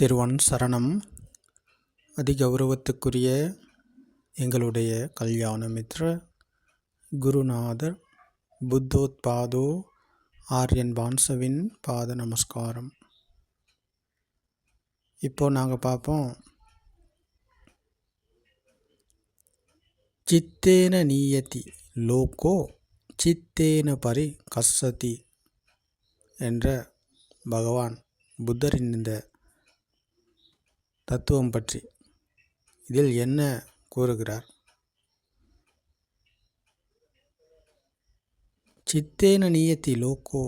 திருவன் சரணம். அதிகௌரவத்துக்குரிய எங்களுடைய கல்யாண மித்ர குருநாதர் புத்தோத்பாதோ ஆர்யன் பான்சவின் பாத நமஸ்காரம். இப்போ நாங்கள் பார்ப்போம். சித்தேன நீயதி லோகோ சித்தேன பரி கசதி என்ற பகவான் புத்தரின் இந்த தத்துவம் பற்றி இதில் என்ன கூறுகிறார்? சித்தேன நீயத்தி லோகோ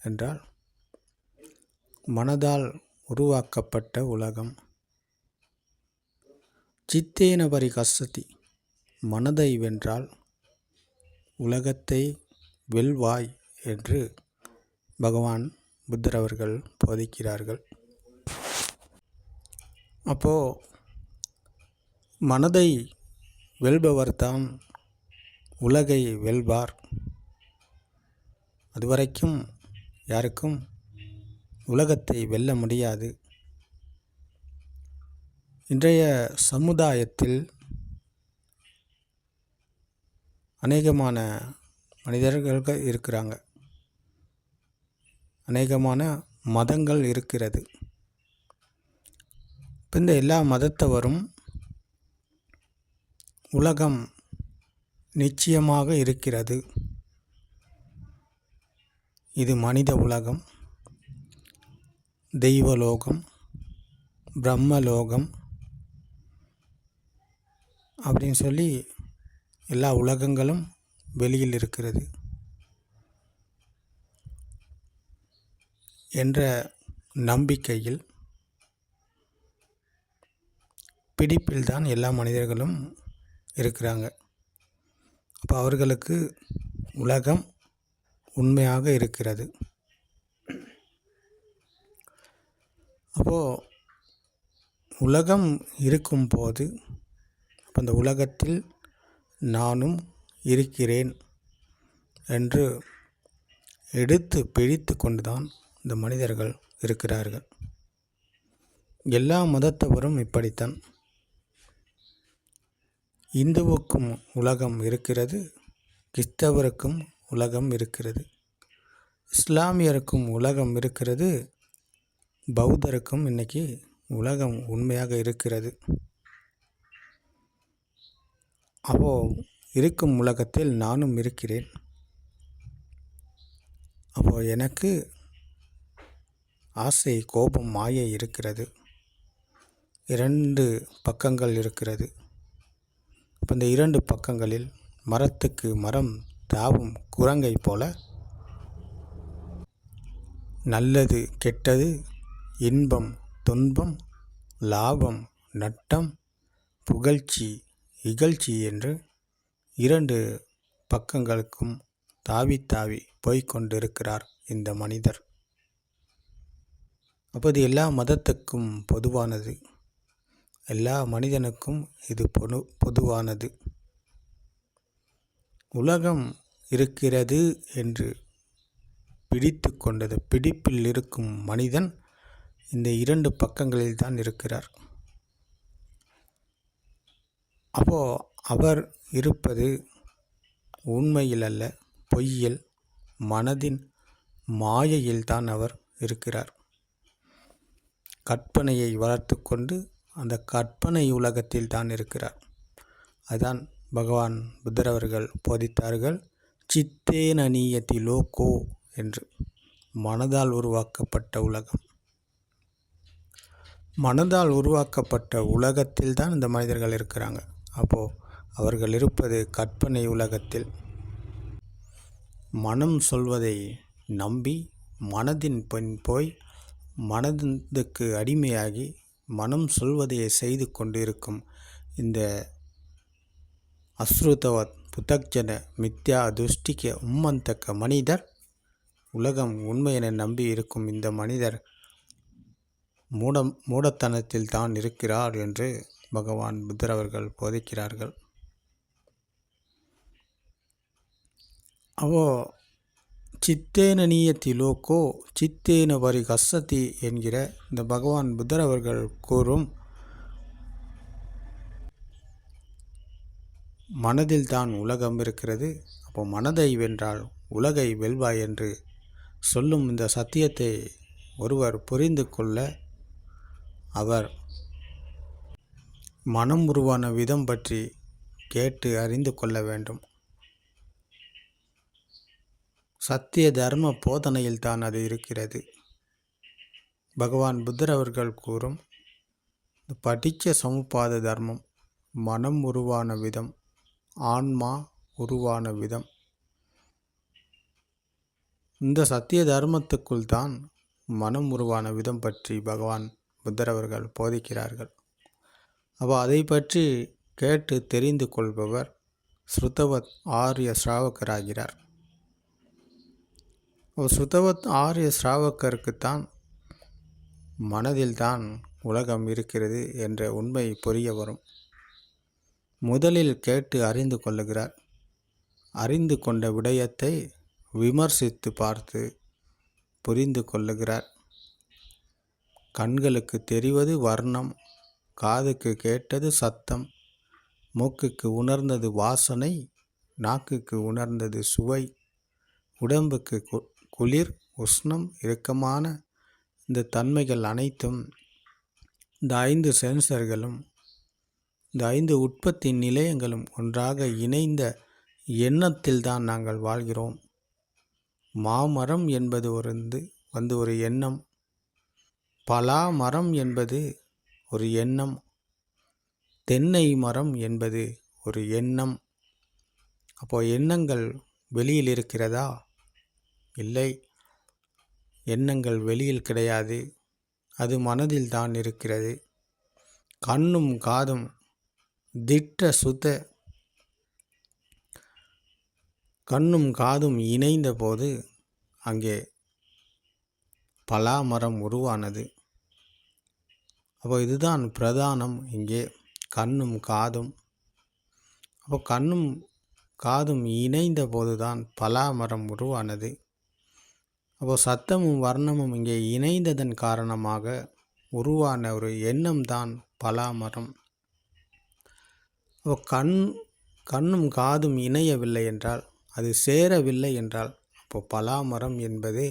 என்றால் மனதால் உருவாக்கப்பட்ட உலகம். சித்தேன பரி கசதி மனதை வென்றால் உலகத்தை வெல்வாய் என்று பகவான் புத்தர் அவர்கள் போதிக்கிறார்கள். அப்போது மனதை வெல்பவர்தான் உலகை வெல்வார். அதுவரைக்கும் யாருக்கும் உலகத்தை வெல்ல முடியாது. இன்றைய சமுதாயத்தில் அநேகமான மனிதர்கள் இருக்கிறாங்க. அநேகமான மதங்கள் இருக்கிறது. இப்போ இந்த எல்லா மதத்தவரும் உலகம் நிச்சயமாக இருக்கிறது. இது மனித உலகம் தெய்வலோகம் பிரம்மலோகம் அப்படின்னு சொல்லி எல்லா உலகங்களும் வெளியில் இருக்கிறது. என்ற நம்பிக்கையில் பிடிப்பில் தான் எல்லா மனிதர்களும் இருக்கிறாங்க. அப்போ அவர்களுக்கு உலகம் உண்மையாக இருக்கிறது. அப்போது உலகம் இருக்கும்போது அந்த உலகத்தில் நானும் இருக்கிறேன் என்று எடுத்து பிழித்து கொண்டுதான் இந்த மனிதர்கள் இருக்கிறார்கள். எல்லா மதத்தவரும் இப்படித்தான். இந்துவுக்கும் உலகம் இருக்கிறது கிறிஸ்தவருக்கும் உலகம் இருக்கிறது. இஸ்லாமியருக்கும் உலகம் இருக்கிறது பௌத்தருக்கும் இன்னைக்கு உலகம் உண்மையாக இருக்கிறது. அப்போ இருக்கும் உலகத்தில் நானும் இருக்கிறேன். அப்போ எனக்கு ஆசை கோபம் மாயை இருக்கிறது. இரண்டு பக்கங்கள் இருக்கிறது. அப்போ இந்த இரண்டு பக்கங்களில் மரத்துக்கு மரம் தாவும் குரங்கை போல நல்லது கெட்டது இன்பம் துன்பம் லாபம் நட்டம் புகழ்ச்சி இகழ்ச்சி என்று இரண்டு பக்கங்களுக்கும் தாவி தாவி போய்கொண்டிருக்கிறார் இந்த மனிதர். அப்போது எல்லா மதத்துக்கும் பொதுவானது. எல்லா மனிதனுக்கும் இது பொது பொதுவானது. உலகம் இருக்கிறது என்று பிடித்து கொண்டது பிடிப்பில் இருக்கும் மனிதன் இந்த இரண்டு பக்கங்களில் தான் இருக்கிறார். அப்போ அவர் இருப்பது உண்மையில் அல்ல பொய்யில் மனதின் மாயையில் தான் அவர் இருக்கிறார். கற்பனையை வளர்த்து கொண்டு அந்த கற்பனை உலகத்தில் தான் இருக்கிறார். அதுதான் பகவான் புத்தர் அவர்கள் போதித்தார்கள் சித்தே நனியத்தி லோகோ என்று. மனதால் உருவாக்கப்பட்ட உலகம். மனதால் உருவாக்கப்பட்ட உலகத்தில் தான் இந்த மனிதர்கள் இருக்கிறாங்க. அப்போது அவர்கள் இருப்பது கற்பனை உலகத்தில். மனம் சொல்வதை நம்பி மனதின் பெண் போய் மனதுக்கு அடிமையாகி மனம் சொல்வதையே செய்து கொண்டிருக்கும் இந்த அஸ்ருதவத் புத்தக்ஜன மித்யா துஷ்டிக்க உம்மந்தக்க மனிதர். உலகம் உண்மை என நம்பி இருக்கும் இந்த மனிதர் மூடம் மூடத்தனத்தில் தான் இருக்கிறார் என்று பகவான் புத்தர் அவர்கள் போதிக்கிறார்கள். அவோ சித்தேன நீயத்தி லோக்கோ சித்தேன வரி கசதி என்கிற இந்த பகவான் புத்தர் அவர்கள் கூறும் மனதில் தான் உலகம் இருக்கிறது. அப்போ மனதை வென்றால் உலகை வெல்வாய் என்று சொல்லும் இந்த சத்தியத்தை ஒருவர் புரிந்து கொள்ள அவர் மனம் உருவான விதம் பற்றி கேட்டு அறிந்து கொள்ள வேண்டும். சத்திய தர்ம போதனையில் தான் அது இருக்கிறது. பகவான் புத்தர் அவர்கள் கூறும் படித்த சமுப்பாத தர்மம் மனம் உருவான விதம் ஆன்மா உருவான விதம். இந்த சத்திய தர்மத்துக்குள் தான் மனம் உருவான விதம் பற்றி பகவான் புத்தர் அவர்கள் போதிக்கிறார்கள். அப்போ அதை பற்றி கேட்டு தெரிந்து கொள்பவர் ஸ்ருதவத் ஆரிய ஸ்ராவகராகிறார். சுதவத் ஆரிய ஸ்ராவகருக்குத்தான் மனதில்தான் உலகம் இருக்கிறது என்ற உண்மை புரிய வரும். முதலில் கேட்டு அறிந்து கொள்ளுகிறார். அறிந்து கொண்ட விடயத்தை விமர்சித்து பார்த்து புரிந்து கொள்ளுகிறார். கண்களுக்கு தெரிவது வர்ணம் காதுக்கு கேட்டது சத்தம் மூக்குக்கு உணர்ந்தது வாசனை நாக்குக்கு உணர்ந்தது சுவை உடம்புக்கு குளிர் உஷ்ணம் இறுக்கமான இந்த தன்மைகள் அனைத்தும் இந்த ஐந்து சென்சர்களும் இந்த ஐந்து உற்பத்தி நிலையங்களும் ஒன்றாக இணைந்த எண்ணத்தில் தான் நாங்கள் வாழ்கிறோம். மாமரம் என்பது ஒரு வந்து ஒரு எண்ணம். பலா மரம் என்பது ஒரு எண்ணம். தென்னை மரம் என்பது ஒரு எண்ணம். அப்போ எண்ணங்கள் வெளியில் இருக்கிறதா? இல்லை. எண்ணங்கள் வெளியில் கிடையாது. அது மனதில் தான் இருக்கிறது. கண்ணும் காதும் திட்ட சுத்த. கண்ணும் காதும் இணைந்த போது அங்கே பலாமரம் உருவானது. அப்போ இதுதான் பிரதானம் இங்கே. கண்ணும் காதும். அப்போ கண்ணும் காதும் இணைந்த போதுதான் பலாமரம் உருவானது. அப்போது சத்தமும் வர்ணமும் இங்கே இணைந்ததன் காரணமாக உருவான ஒரு எண்ணம் தான் பலாமரம். அப்போ கண் கண்ணும் காதும் இணையவில்லை என்றால் அது சேரவில்லை என்றால் அப்போ பலாமரம் என்பது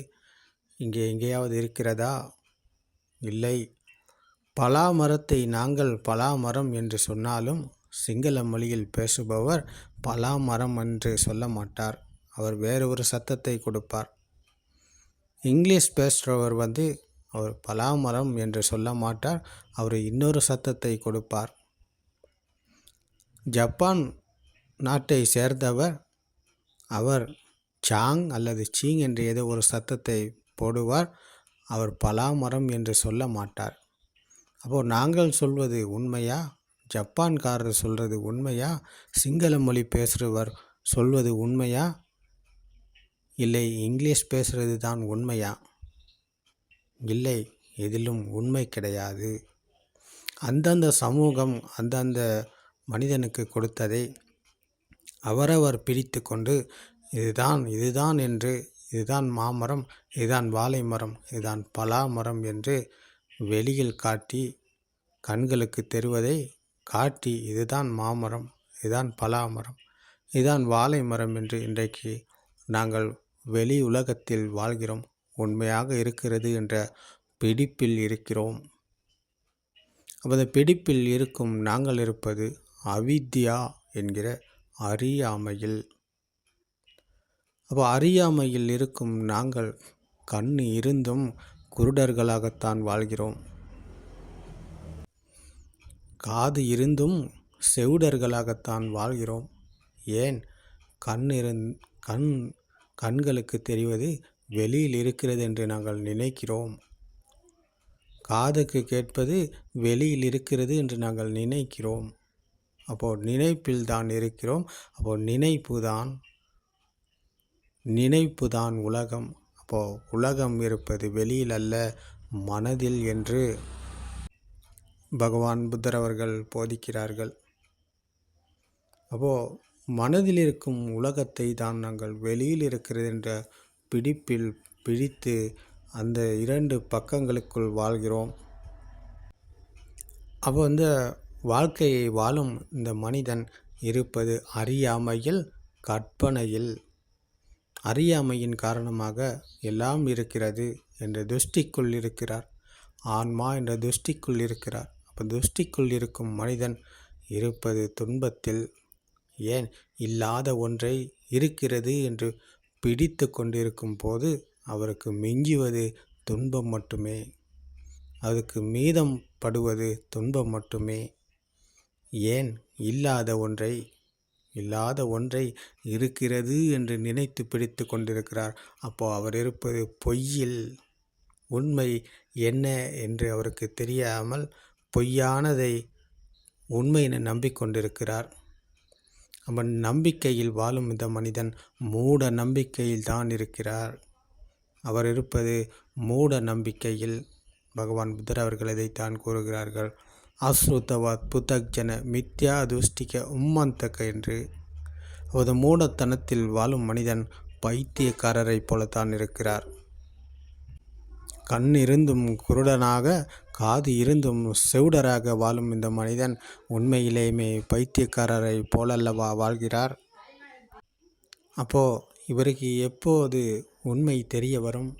இங்கே எங்கேயாவது இருக்கிறதா? இல்லை. பலாமரத்தை நாங்கள் பலாமரம் என்று சொன்னாலும் சிங்கள மொழியில் பேசுபவர் பலாமரம் என்று சொல்ல மாட்டார். அவர் வேறு ஒரு சத்தத்தை கொடுப்பார். இங்கிலீஷ் பேசுகிறவர் வந்து அவர் பலாமரம் என்று சொல்ல மாட்டார் அவர் இன்னொரு சத்தத்தை கொடுப்பார். ஜப்பான் நாட்டை சேர்ந்தவர் அவர் சாங் அல்லது சீங் என்று ஏதோ ஒரு சத்தத்தை போடுவார் அவர் பலாமரம் என்று சொல்ல மாட்டார். அப்போது நாங்கள் சொல்வது உண்மையா? ஜப்பான்காரர் சொல்கிறது உண்மையா? சிங்கள மொழி பேசுகிறவர் சொல்வது உண்மையா? இல்லை இங்கிலீஷ் பேசுகிறது தான் உண்மையா? இல்லை எதிலும் உண்மை கிடையாது. அந்தந்த சமூகம் அந்தந்த மனிதனுக்கு கொடுத்ததை அவரவர் பிரித்து கொண்டு இதுதான் இதுதான் என்று இதுதான் மாமரம் இதுதான் வாழை மரம் இதுதான் பலா மரம் என்று வெளியில் காட்டி கண்களுக்கு தெரிவதை காட்டி இதுதான் மாமரம் இதுதான் பலாமரம் இதுதான் வாழை மரம் என்று இன்றைக்கு நாங்கள் வெளி உலகத்தில் வாழ்கிறோம். உண்மையாக இருக்கிறது என்ற பிடிப்பில் இருக்கிறோம். அந்த பிடிப்பில் இருக்கும் நாங்கள் இருப்பது அவித்யா என்கிற அறியாமையில். அப்போ அறியாமையில் இருக்கும் நாங்கள் கண் இருந்தும் குருடர்களாகத்தான் வாழ்கிறோம். காது இருந்தும் செவுடர்களாகத்தான் வாழ்கிறோம். ஏன்? கண் இருந் கண் கண்களுக்கு தெரிவது வெளியில் இருக்கிறது என்று நாங்கள் நினைக்கிறோம். காதுக்கு கேட்பது வெளியில் இருக்கிறது என்று நாங்கள் நினைக்கிறோம். அப்போது நினைப்பில் தான் இருக்கிறோம். அப்போது நினைப்பு தான். நினைப்பு தான் உலகம். அப்போது உலகம் இருப்பது வெளியில் அல்ல மனதில் என்று. பகவான் புத்தர் அவர்கள் போதிக்கிறார்கள். அப்போது மனதில் இருக்கும் உலகத்தை தான் நாங்கள் வெளியில் இருக்கிறது என்ற பிடிப்பில் பிடித்து அந்த இரண்டு பக்கங்களுக்குள் வாழ்கிறோம். அப்போ வந்து வாழ்க்கையை வாழும் இந்த மனிதன் இருப்பது அறியாமையில் கற்பனையில். அறியாமையின் காரணமாக எல்லாம் இருக்கிறது என்ற துஷ்டிக்குள் இருக்கிறார். ஆன்மா என்ற துஷ்டிக்குள் இருக்கிறார். அப்போ துஷ்டிக்குள் இருக்கும் மனிதன் இருப்பது துன்பத்தில் ஏன் இல்லாத ஒன்றை இருக்கிறது என்று பிடித்து கொண்டிருக்கும் போது அவருக்கு மிஞ்சுவது துன்பம் மட்டுமே. அதுக்கு மீதம் படுவது துன்பம் மட்டுமே. ஏன் இல்லாத ஒன்றை இல்லாத ஒன்றை இருக்கிறது என்று நினைத்து பிடித்து கொண்டிருக்கிறார். அப்போ அவர் இருப்பது பொய்யில். உண்மை என்ன என்று அவருக்கு தெரியாமல் பொய்யானதை உண்மை என நம்பிக்கொண்டிருக்கிறார். அவன் நம்பிக்கையில் வாழும் இந்த மனிதன் மூட நம்பிக்கையில் தான் இருக்கிறார். அவர் இருப்பது மூட நம்பிக்கையில். பகவான் புத்தர் அவர்கள் இதைத்தான் கூறுகிறார்கள். அஸ்ருத்தவாத் புத்தக்ஜன மித்யா துஷ்டிக உம்மந்தக என்று. அவரது மூடத்தனத்தில் வாழும் மனிதன் பைத்தியக்காரரைப் போலத்தான் இருக்கிறார். கண் இருந்தும் குருடனாக காது இருந்தும் செவுடராக வாழும் இந்த மனிதன் உண்மையிலேயுமே பைத்தியக்காரரை போலல்லவா வாழ்கிறார்? அப்போ இவருக்கு எப்போது உண்மை தெரிய வரும்?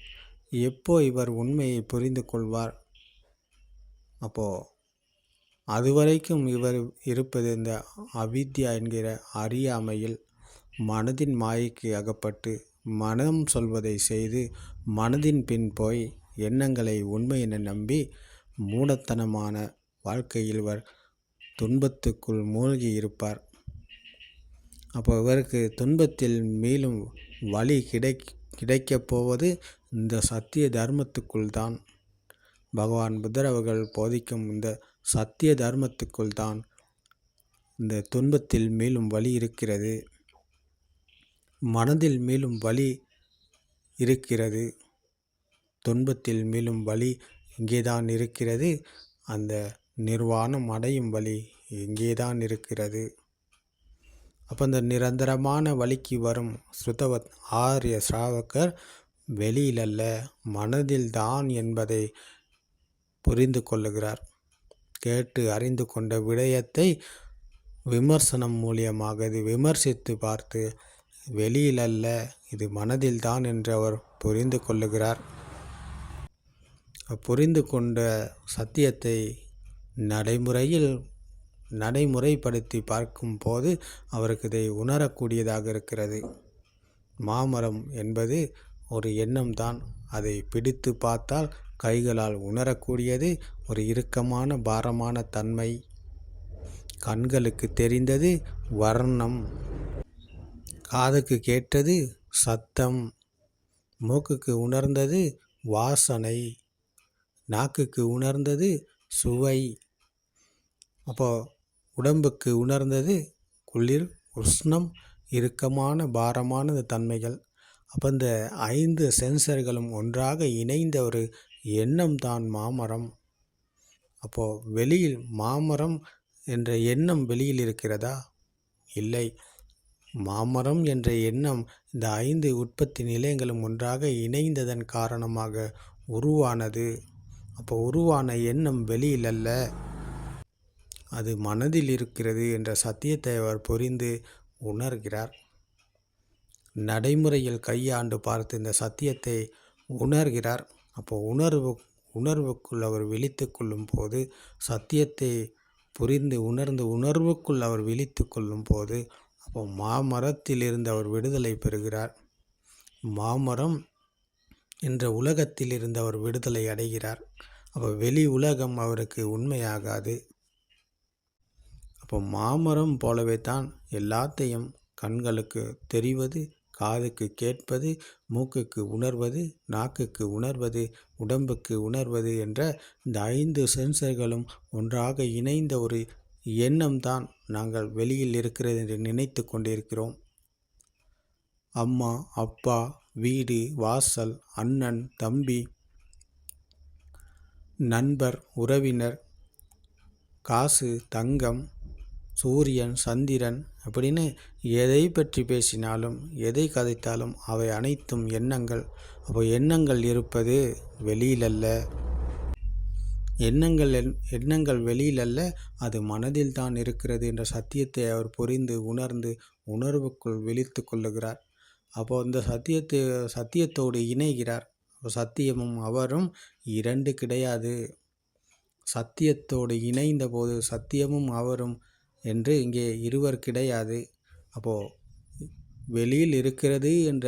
எப்போ இவர் உண்மையை புரிந்து கொள்வார்? அப்போ அதுவரைக்கும் இவர் இருப்பது இந்த அவித்யா என்கிற அறியாமையில் மனதின் மாயைக்கு அகப்பட்டு மனம் சொல்வதை செய்து மனதின் பின் போய் எண்ணங்களை உண்மை என நம்பி மூடத்தனமான வாழ்க்கையில் இவர் துன்பத்துக்குள் மூழ்கி இருப்பார். அப்போ இவருக்கு துன்பத்தில் மேலும் வழி கிடை கிடைக்கப் போவது இந்த சத்திய தர்மத்துக்குள் தான். பகவான் புத்தர் அவர்கள் போதிக்கும் இந்த சத்திய தர்மத்துக்குள் தான் இந்த துன்பத்தில் மேலும் வழி இருக்கிறது. மனதில் மேலும் வழி இருக்கிறது. துன்பத்தில் மேலும் வழி இங்கேதான் இருக்கிறது. அந்த நிர்வாணம் அடையும் வழி இங்கேதான் இருக்கிறது. அப்போ அந்த நிரந்தரமான வழிக்கு வரும் ஸ்ருதவத் ஆரிய அல்ல மனதில் மனதில்தான் என்பதை புரிந்து கொள்ளுகிறார். கேட்டு அறிந்து கொண்ட விடயத்தை விமர்சனம் மூலியமாக இது விமர்சித்து பார்த்து வெளியில் அல்ல இது மனதில்தான் என்று அவர் புரிந்து கொள்ளுகிறார். புரிந்து கொண்ட சத்தியத்தை நடைமுறையில் நடைமுறைப்படுத்தி பார்க்கும்போது அவருக்கு இதை உணரக்கூடியதாக இருக்கிறது. மாமரம் என்பது ஒரு எண்ணம்தான் அதை பிடித்து பார்த்தால் கைகளால் உணரக்கூடியது ஒரு இறுக்கமான பாரமான தன்மை. கண்களுக்கு தெரிந்தது வர்ணம். காதுக்கு கேட்டது சத்தம். மூக்குக்கு உணர்ந்தது வாசனை. நாக்குக்கு உணர்ந்தது சுவை. அப்போது உடம்புக்கு உணர்ந்தது குளிர் உஷ்ணம் இறுக்கமான பாரமான தன்மைகள். அப்போ இந்த ஐந்து சென்சர்களும் ஒன்றாக இணைந்த ஒரு எண்ணம் தான் மாமரம். அப்போது வெளியில் மாமரம் என்ற எண்ணம் வெளியில் இருக்கிறதா? இல்லை. மாமரம் என்ற எண்ணம் இந்த ஐந்து உற்பத்தி நிலையங்களும் ஒன்றாக இணைந்ததன் காரணமாக உருவானது. அப்போ உருவான எண்ணம் வெளியில் அல்ல அது மனதில் இருக்கிறது என்ற சத்தியத்தை அவர் புரிந்து உணர்கிறார். நடைமுறையில் கையாண்டு பார்த்து இந்த சத்தியத்தை உணர்கிறார். அப்போ உணர்வு உணர்வுக்குள் அவர் விழித்து கொள்ளும் போது சத்தியத்தை புரிந்து உணர்ந்து உணர்வுக்குள் அவர் விழித்து கொள்ளும் போது அப்போ மாமரத்திலிருந்து அவர் விடுதலை பெறுகிறார். மாமரம் என்ற உலகத்தில் இருந்து அவர் விடுதலை அடைகிறார். அப்போ வெளி உலகம் அவருக்கு உண்மையாகாது. அப்போ மாமரம் போலவே தான் எல்லாத்தையும் கண்களுக்கு தெரிவது காதுக்கு கேட்பது மூக்குக்கு உணர்வது நாக்குக்கு உணர்வது உடம்புக்கு உணர்வது என்ற இந்த ஐந்து சென்சர்களும் ஒன்றாக இணைந்த ஒரு எண்ணம்தான் நாங்கள் வெளியில் இருக்கிறது என்று நினைத்து கொண்டிருக்கிறோம். அம்மா அப்பா வீடு வாசல் அண்ணன் தம்பி நண்பர் உறவினர் காசு தங்கம் சூரியன் சந்திரன் அப்படின்னு எதை பற்றி பேசினாலும் எதை கதைத்தாலும் அவை அனைத்தும் எண்ணங்கள். அப்போ எண்ணங்கள் இருப்பது வெளியிலல்ல. எண்ணங்கள் என் எண்ணங்கள் வெளியிலல்ல அது மனதில் தான் இருக்கிறது என்ற சத்தியத்தை அவர் புரிந்து உணர்ந்து உணர்வுக்குள் விழித்து கொள்ளுகிறார். அப்போ இந்த சத்தியத்தை சத்தியத்தோடு இணைகிறார். சத்தியமும் அவரும் இரண்டு கிடையாது. சத்தியத்தோடு இணைந்த போது சத்தியமும் அவரும் என்று இங்கே இருவர் கிடையாது. அப்போது வெளியில் இருக்கிறது என்ற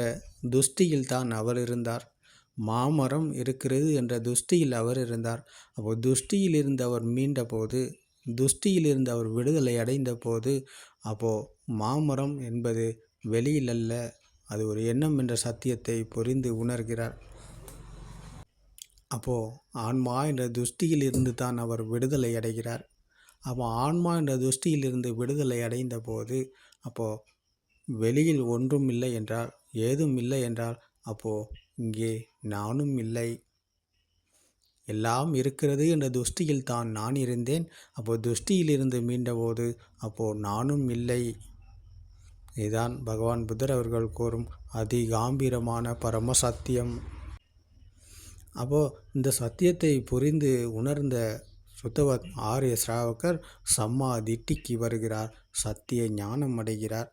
துஷ்டியில் தான் அவர் இருந்தார். மாமரம் இருக்கிறது என்ற துஷ்டியில் அவர் இருந்தார். அப்போது துஷ்டியில் இருந்தவர் மீண்ட மீண்டபோது துஷ்டியில் இருந்து அவர் விடுதலை அடைந்த போது அப்போது மாமரம் என்பது வெளியில் அல்ல அது ஒரு எண்ணம் என்ற சத்தியத்தை புரிந்து உணர்கிறார். அப்போது ஆன்மா என்ற துஷ்டியிலிருந்து தான் அவர் விடுதலை அடைகிறார். அப்போ ஆன்மா என்ற துஷ்டியிலிருந்து விடுதலை அடைந்த போது அப்போது வெளியில் ஒன்றும் இல்லை என்றால் ஏதும் இல்லை என்றால் அப்போது இங்கே நானும் இல்லை. எல்லாம் இருக்கிறது என்ற துஷ்டியில் தான் நான் இருந்தேன். அப்போது துஷ்டியிலிருந்து மீண்டபோது அப்போது நானும் இல்லை. இதுதான் பகவான் புத்தர் அவர்கள் கூறும் அதி காம்பீரமான பரம சத்தியம் அப்போது இந்த சத்தியத்தை புரிந்து உணர்ந்த சுத்தவத் ஆரிய ஸ்ராவகர் சம்மா திட்டிக்கு வருகிறார் சத்திய ஞானம் அடைகிறார்.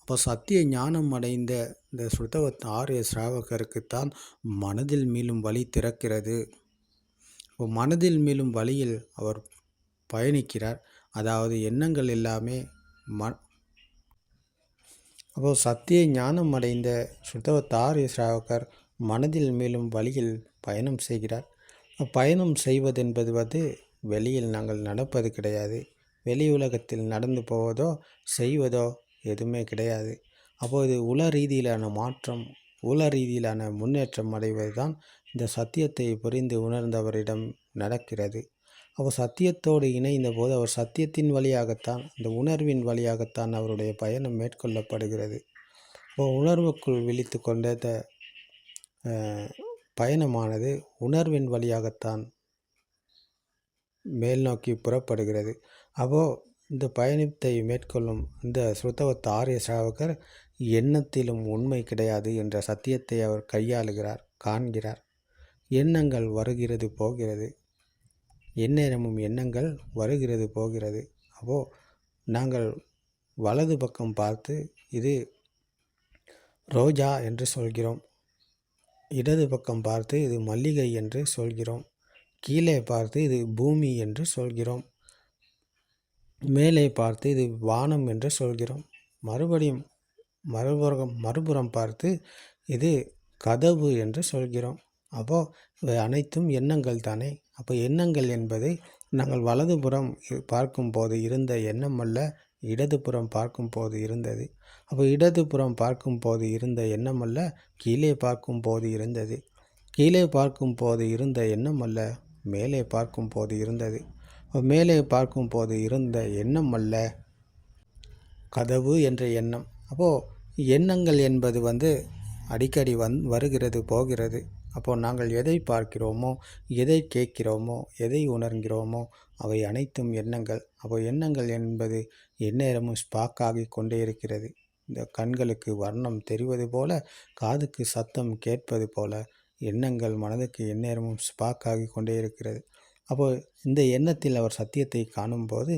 அப்போ சத்திய ஞானம் அடைந்த இந்த சுத்தவத் ஆரிய ஸ்ராவகருக்குத்தான் மனதில் மீளும் வழி திறக்கிறது. இப்போ மனதில் மீளும் வழியில் அவர் பயணிக்கிறார். அதாவது எண்ணங்கள் எல்லாமே ம அப்போது சத்திய ஞானம் அடைந்த சுத்தவத் ஆரிய ஸ்ராவகர் மனதில் மேலும் வழியில் பயணம் செய்கிறார். பயணம் செய்வதென்பது வந்து வெளியில் நாங்கள் நடப்பது கிடையாது. வெளி உலகத்தில் நடந்து போவதோ செய்வதோ எதுவுமே கிடையாது. அப்போது உல ரீதியிலான மாற்றம் உல ரீதியிலான முன்னேற்றம் அடைவது தான் இந்த சத்தியத்தை புரிந்து உணர்ந்தவரிடம் நடக்கிறது. அவர் சத்தியத்தோடு இணைந்த போது அவர் சத்தியத்தின் வழியாகத்தான் இந்த உணர்வின் வழியாகத்தான் அவருடைய பயணம் மேற்கொள்ளப்படுகிறது. அப்போ உணர்வுக்குள் விழித்து கொண்ட பயணமானது உணர்வின் வழியாகத்தான் மேல் நோக்கி புறப்படுகிறது. அப்போது இந்த பயணத்தை மேற்கொள்ளும் இந்த சுத்தவத்த ஆரிய சாவகர் எண்ணத்திலும் உண்மை கிடையாது என்ற சத்தியத்தை அவர் கையாளுகிறார் காண்கிறார். எண்ணங்கள் வருகிறது போகிறது. எந்நேரமும் எண்ணங்கள் வருகிறது போகிறது. அப்போது நாங்கள் வலது பக்கம் பார்த்து இது ரோஜா என்று சொல்கிறோம். இடது பக்கம் பார்த்து இது மல்லிகை என்று சொல்கிறோம். கீழே பார்த்து இது பூமி என்று சொல்கிறோம். மேலே பார்த்து இது வானம் என்று சொல்கிறோம். மறுபடியும் மறுபுறம் மறுபுறம் பார்த்து இது கதவு என்று சொல்கிறோம். அப்போது இவை அனைத்தும் எண்ணங்கள் தானே அப்போ எண்ணங்கள் என்பது நாங்கள் வலதுபுறம் பார்க்கும்போது இருந்த எண்ணம் அல்ல இடதுபுறம் பார்க்கும்போது இருந்தது. அப்போ இடதுபுறம் பார்க்கும்போது இருந்த எண்ணம் அல்ல கீழே பார்க்கும்போது இருந்தது. கீழே பார்க்கும்போது இருந்த எண்ணம் அல்ல மேலே பார்க்கும்போது இருந்தது. மேலே பார்க்கும்போது இருந்த எண்ணம் அல்ல கதவு என்ற எண்ணம். அப்போது எண்ணங்கள் என்பது வந்து அடிக்கடி வந் வருகிறது போகிறது. அப்போது நாங்கள் எதை பார்க்கிறோமோ எதை கேட்கிறோமோ எதை உணர்கிறோமோ அவை அனைத்தும் எண்ணங்கள். அப்போ எண்ணங்கள் என்பது எந்நேரமும் ஸ்பாக் ஆகி கொண்டே இருக்கிறது. இந்த கண்களுக்கு வர்ணம் தெரிவது போல காதுக்கு சத்தம் கேட்பது போல எண்ணங்கள் மனதுக்கு எந்நேரமும் ஸ்பாக் ஆகி கொண்டே இருக்கிறது. அப்போது இந்த எண்ணத்தில் அவர் சத்தியத்தை காணும்போது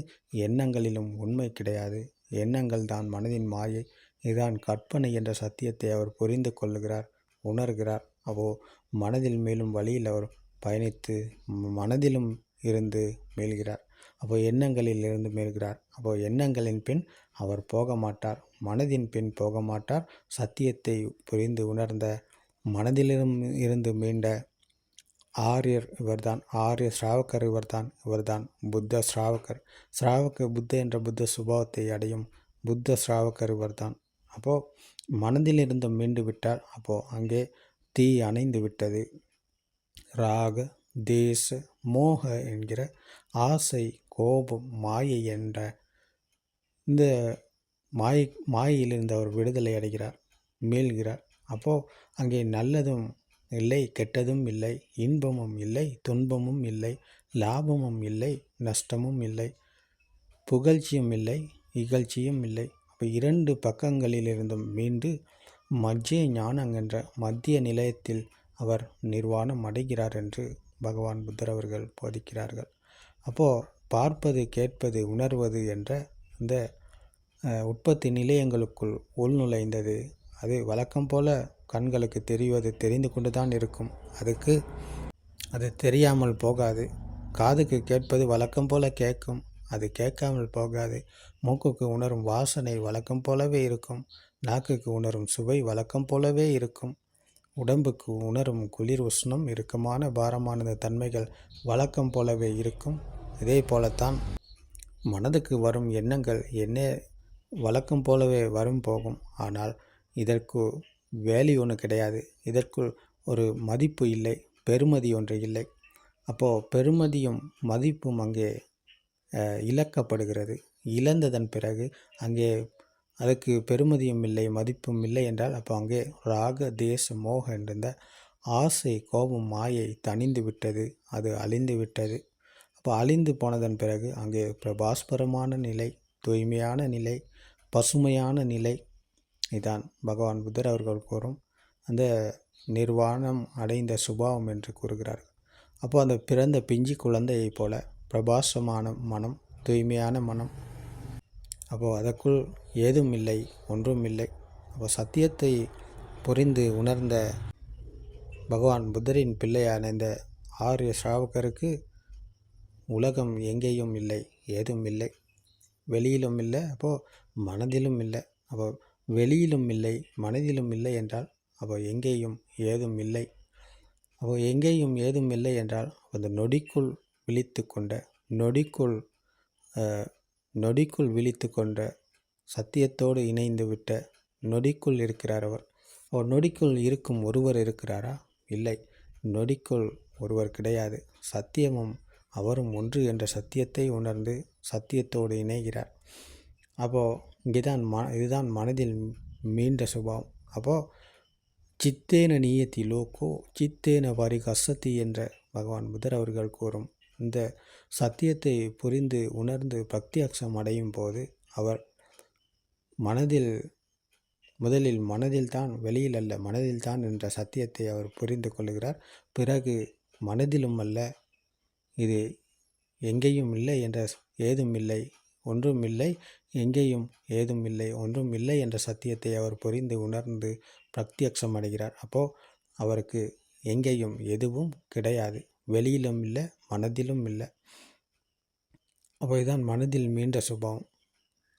எண்ணங்களிலும் உண்மை கிடையாது. எண்ணங்கள் தான் மனதின் மாயை. இதுதான் கற்பனை என்ற சத்தியத்தை அவர் புரிந்து கொள்ளுகிறார் உணர்கிறார். அப்போ மனதில் மேலும் வழியில் அவர் பயணித்து மனதிலும் இருந்து மீள்கிறார் அப்போ எண்ணங்களில் இருந்து மீள்கிறார் அப்போ எண்ணங்களின் பின் அவர் போக மாட்டார் மனதின் பின் போக மாட்டார் சத்தியத்தை புரிந்து உணர்ந்த மனதிலும் இருந்து மீண்ட ஆரியர் இவர்தான். ஆரிய ஸ்ராவகர் இவர்தான். இவர்தான் புத்த ஸ்ராவகர். ஸ்ராவக புத்த என்ற புத்த சுபாவத்தை அடையும் புத்த ஸ்ராவகர் இவர்தான். அப்போது மனதிலிருந்து மீண்டு விட்டார். அப்போது அங்கே தீ அணைந்து விட்டது ராக தேச மோக என்கிற ஆசை கோபம் மாயை என்ற இந்த மாயை மாயையிலிருந்து அவர் விடுதலை அடைகிறார் மீள்கிறார். அப்போது அங்கே நல்லதும் இல்லை கெட்டதும் இல்லை இன்பமும் இல்லை துன்பமும் இல்லை லாபமும் இல்லை நஷ்டமும் இல்லை புகழ்ச்சியும் இல்லை இகழ்ச்சியும் இல்லை. அப்போ இரண்டு பக்கங்களிலிருந்தும் மீண்டு மஜ்ஜிய ஞானம் என்ற மத்திய நிலையத்தில் அவர் நிர்வாணம் அடைகிறார் என்று பகவான் புத்தர் அவர்கள் போதிக்கிறார்கள். அப்போது பார்ப்பது கேட்பது உணர்வது என்ற இந்த உற்பத்தி நிலையங்களுக்குள் உள்நுழைந்தது அது வழக்கம் போல கண்களுக்கு தெரிவது தெரிந்து கொண்டு தான் இருக்கும். அதுக்கு அது தெரியாமல் போகாது. காதுக்கு கேட்பது வழக்கம் போல கேட்கும். அது கேட்காமல் போகாது. மூக்குக்கு உணரும் வாசனை வழக்கம் போலவே இருக்கும். நாக்குக்கு உணரும் சுவை வழக்கம் போலவே இருக்கும். உடம்புக்கு உணரும் குளிர் உஷ்ணம் இறுக்கமான பாரமானது தன்மைகள் வழக்கம் போலவே இருக்கும். இதே போலத்தான் மனதுக்கு வரும் எண்ணங்கள் என்ன வழக்கம் போலவே வரும் போகும். ஆனால் இதற்கு வேல்யூ ஒன்று கிடையாது. இதற்குள் ஒரு மதிப்பு இல்லை பெருமதி ஒன்று இல்லை. அப்போது பெருமதியும் மதிப்பும் அங்கே இழக்கப்படுகிறது. இழந்ததன் பிறகு அங்கே அதுக்கு பெருமதியும் இல்லை மதிப்பும் இல்லை என்றால் அப்போ அங்கே ராக தேச மோக என்ற ஆசை கோபம் மாயை தணிந்து விட்டது. அது அழிந்து விட்டது. அப்போ அழிந்து போனதன் பிறகு அங்கே பிரபாஸ்பரமான நிலை தூய்மையான நிலை பசுமையான நிலை. இதான் பகவான் புத்தர் அவர்கள் கூறும் அந்த நிர்வாணம் அடைந்த சுபாவம் என்று கூறுகிறார்கள். அப்போ அந்த பிறந்த பிஞ்சி குழந்தையைப் போல பிரபாசமான மனம் தூய்மையான மனம். அப்போது அதற்குள் ஏதும் இல்லை ஒன்றும் இல்லை அப்போ சத்தியத்தை புரிந்து உணர்ந்த பகவான் புத்தரின் பிள்ளையான இந்த ஆரிய ஸ்ராவகருக்கு உலகம் எங்கேயும் இல்லை ஏதும் இல்லை வெளியிலும் இல்லை அப்போது மனதிலும் இல்லை. அப்போ வெளியிலும் இல்லை மனதிலும் இல்லை என்றால் அப்போ எங்கேயும் ஏதும் இல்லை அப்போ எங்கேயும் ஏதும் இல்லை என்றால் அந்த நொடிக்குள் விழித்து கொண்ட நொடிக்குள் நொடிக்குள் விழித்து கொண்ட சத்தியத்தோடு இணைந்து விட்ட நொடிக்குள் இருக்கிறார் அவர். அவர் நொடிக்குள் இருக்கும் ஒருவர் இருக்கிறாரா? இல்லை. நொடிக்குள் ஒருவர் கிடையாது. சத்தியமும் அவரும் ஒன்று என்ற சத்தியத்தை உணர்ந்து சத்தியத்தோடு இணைகிறார். அப்போது இங்கேதான் ம இதுதான் மனதில் மீண்ட சுபாவம். அப்போது சித்தேன நீயத்தி லோகோ சித்தேன பரிகசதி என்ற பகவான் புத்தர் அவர்கள் கூறும் இந்த சத்தியத்தை புரிந்து உணர்ந்து பக்தி அக்ஷம் அடையும் போது அவர் மனதில் முதலில் மனதில் தான் வெளியில் அல்ல மனதில் தான் என்ற சத்தியத்தை அவர் புரிந்து கொள்கிறார். பிறகு மனதிலும் அல்ல இது எங்கேயும் இல்லை என்ற ஏதும் இல்லை ஒன்றும் இல்லை எங்கேயும் ஏதும் இல்லை ஒன்றும் இல்லை என்ற சத்தியத்தை அவர் புரிந்து உணர்ந்து பிரத்யக்ஷம் அடைகிறார். அப்போது அவருக்கு எங்கேயும் எதுவும் கிடையாது வெளியிலும் இல்லை மனதிலும் இல்லை. அப்போ இதுதான் மனதில் மீண்ட சுபாவம்.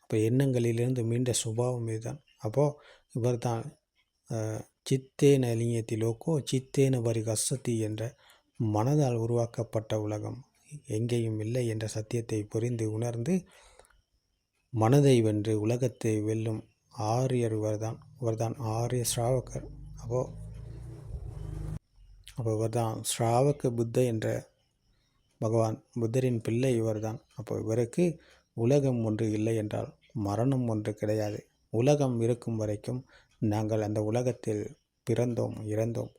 இப்போ எண்ணங்களிலிருந்து மீண்ட சுபாவம் இதுதான். அப்போது இவர் தான் சித்தேன லிங்கத்திலோக்கோ சித்தேன வரி கசத்தி என்ற மனதால் உருவாக்கப்பட்ட உலகம். எங்கேயும் இல்லை என்ற சத்தியத்தை புரிந்து உணர்ந்து மனதை வென்று உலகத்தை வெல்லும் ஆரியர் இவர்தான். இவர்தான் ஆரிய ஸ்ராவகர். அப்போ அப்போ இவர்தான் ஸ்ராவக புத்த என்ற பகவான் புத்தரின் பிள்ளை இவர்தான். அப்போ இவருக்கு உலகம் ஒன்று இல்லை என்றால் மரணம் ஒன்று கிடையாது. உலகம் இருக்கும் வரைக்கும் நாங்கள் அந்த உலகத்தில் பிறந்தோம் இறந்தோம்.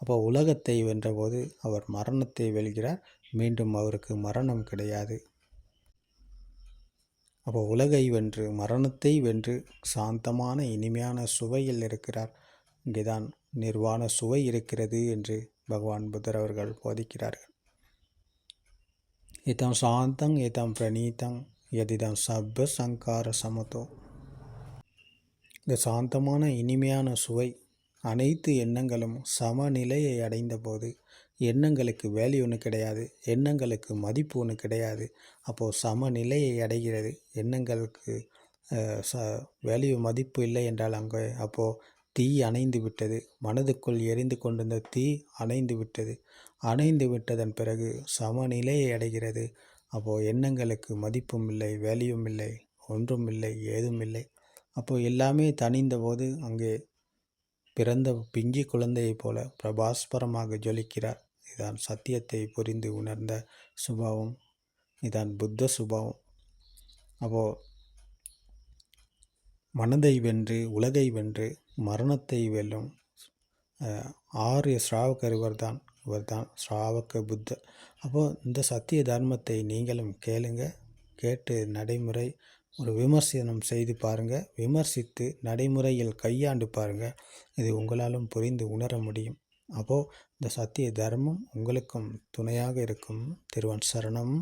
அப்போ உலகத்தை வென்றபோது அவர் மரணத்தை வெல்கிறார் மீண்டும் அவருக்கு மரணம் கிடையாது. அப்போ உலகை வென்று மரணத்தை வென்று சாந்தமான இனிமையான சுவையில் இருக்கிறார். இங்கேதான் நிர்வாண சுவை இருக்கிறது என்று பகவான் புத்தர் அவர்கள் போதிக்கிறார்கள். இத்தம் சாந்தம் இத்தம் பிரணீதம் எதிதம் சப்ப சங்கார சமதோ. இந்த சாந்தமான இனிமையான சுவை அனைத்து எண்ணங்களும் சமநிலையை அடைந்தபோது எண்ணங்களுக்கு வேல்யூ ஒன்று கிடையாது எண்ணங்களுக்கு மதிப்பு ஒன்று கிடையாது. அப்போது சமநிலையை அடைகிறது. எண்ணங்களுக்கு ச வேல்யூ மதிப்பு இல்லை என்றால் அங்கே அப்போது தீ அணைந்து விட்டது. மனதுக்குள் எரிந்து கொண்டிருந்த தீ அணைந்து விட்டது. அணைந்து விட்டதன் பிறகு சமநிலையை அடைகிறது. அப்போது எண்ணங்களுக்கு மதிப்பும் இல்லை வேல்யூம் இல்லை ஒன்றும் இல்லை ஏதும் இல்லை. அப்போது எல்லாமே தணிந்தபோது அங்கே பிறந்த பிஞ்சி குழந்தையைப் போல பிரபாஸ்பரமாக ஜொலிக்கிறார். இதான் சத்தியத்தை புரிந்து உணர்ந்த சுபாவம். இதான் புத்த சுபாவம். அப்போது மனதை வென்று உலகை வென்று மரணத்தை வெல்லும் ஆறு ஆரிய தான் இவர்தான் ஸ்ராவக புத்த. அப்போது இந்த சத்திய தர்மத்தை நீங்களும் கேளுங்க. கேட்டு நடைமுறை ஒரு விமர்சனம் செய்து பாருங்கள் விமர்சித்து நடைமுறையில் கையாண்டு பாருங்கள் இது உங்களாலும் புரிந்து உணர முடியும். அப்போது இந்த சத்திய தர்மம் உங்களுக்கும் துணையாக இருக்கும். திருவன் சரணம்.